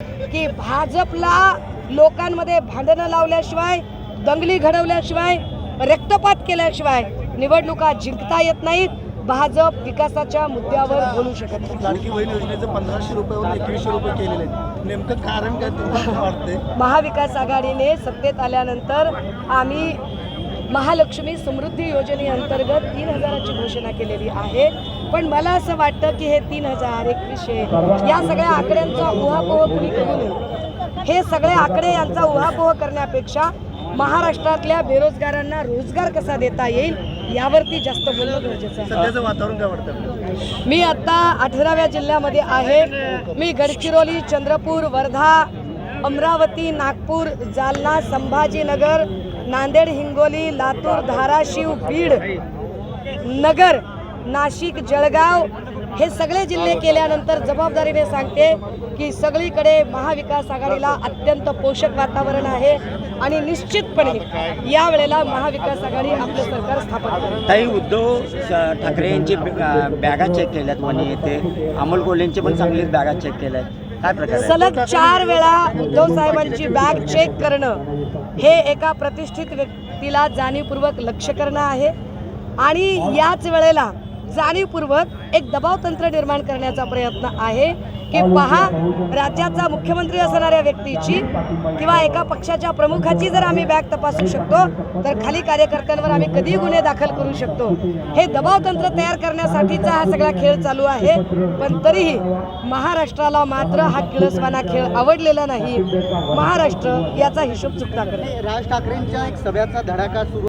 की भाजपला लोकांमध्ये भांडणं लावल्याशिवाय दंगली घडवल्याशिवाय रक्तपात केल्याशिवाय निवडणुका जिंकता येत नाहीत. भाजप विकासाच्या मुद्द्यावर बोलू शकत नाही. लाडकी बहीण योजनेचं पंधराशे रुपयावर एकवीसशे रुपये केलेले नेमकं कारण काय तुम्हाला वाटतंय? महाविकास आघाडीने सत्तेत आल्यानंतर आम्ही महालक्ष्मी समृद्धी योजनेअंतर्गत तीन हजाराची घोषणा केलेली आहे. पण मला असं वाटतं की हे तीन हजार एकवीसशे या सगळ्या आकड्यांचा उहापोह कुणी करू नये हे सगळे आकडे यांचा उहापोह करण्यापेक्षा महाराष्ट्रातल्या बेरोजगारांना रोजगार कसा देता येईल यावरती जास्त बोलणं गरजेचं आहे. सध्याचं वातावरण काय वाटतं मी आता अठराव्या जिल्ह्यामध्ये आहे. मी गडचिरोली चंद्रपूर वर्धा अमरावती नागपूर जालना संभाजीनगर नांदेड हिंगोली लातूर धाराशिव बीड नगर नाशिक जळगाव हे सगळे जिल्हे केल्यानंतर जबाबदारीने सांगते की सगळीकडे महाविकास आघाडीला अत्यंत पोषक वातावरण आहे आणि निश्चितपणे यावेळेला महाविकास आघाडी आपलं सरकार स्थापन ताई उद्धव ठाकरे यांची बॅगा चेक केल्यात म्हणे येथे अमोल कोल्हेंचे पण चांगलीच बॅगा चेक केल्या आहेत काय प्रकार आहे? सलग चार वेळा उद्धव साहेबांची बॅग चेक करणं हे एका प्रतिष्ठित व्यक्तीला जाणीवपूर्वक लक्ष करणं आहे आणि याच वेळेला जाणीवपूर्वक एक दबाव तंत्र निर्माण करण्याचा प्रयत्न आहे की पहा राज्याचा मुख्यमंत्री असणाऱ्या व्यक्तीची किंवा एका पक्षाच्या प्रमुखाची जर आम्ही बॅग तपासू शकतो तर खाली कार्यकर्त्यांवर आम्ही कधी गुन्हे दाखल करू शकतो? हे दबाव तंत्र तयार करण्यासाठीचा हा सगळा खेळ चालू आहे. पण तरीही महाराष्ट्राला मात्र हा किळसवाना खेळ आवडलेला नाही. महाराष्ट्र याचा हिशोब चुकता करेल राज ठाकरेंच्या एक सभ्याचा धडाका सुरू